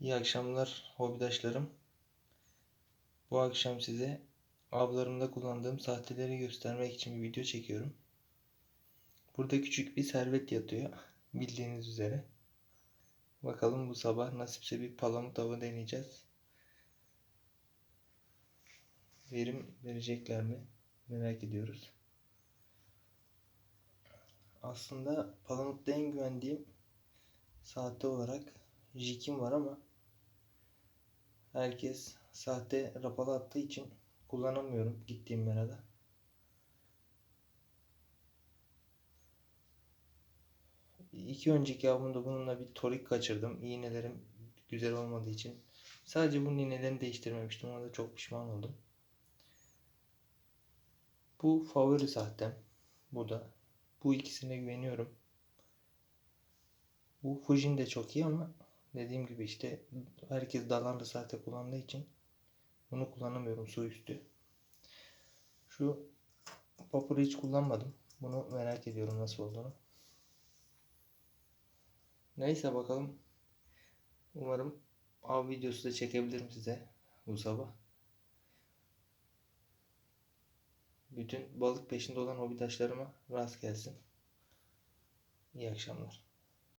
İyi akşamlar hobidaşlarım. Bu akşam size avlarımda kullandığım sahteleri göstermek için bir video çekiyorum. Burada küçük bir servet yatıyor. Bildiğiniz üzere. Bakalım bu sabah nasipse bir palamut avı deneyeceğiz. Verim verecekler mi? Merak ediyoruz. Aslında palamutta en güvendiğim sahte olarak Jikim var ama herkes sahte rapalı attığı için kullanamıyorum gittiğim merada. İki önceki avımda bununla bir torik kaçırdım. İğnelerim güzel olmadığı için. Sadece bunun iğnelerini değiştirmemiştim. Ona da çok pişman oldum. Bu favori sahtem. Bu da. Bu ikisine güveniyorum. Bu Fujin de çok iyi ama dediğim gibi işte herkes dalanlı sahte kullandığı için bunu kullanamıyorum su üstü. Şu Popper'ı hiç kullanmadım. Bunu merak ediyorum nasıl olduğunu. Neyse bakalım. Umarım av videosu da çekebilirim size bu sabah. Bütün balık peşinde olan hobidaşlarıma rast gelsin. İyi akşamlar.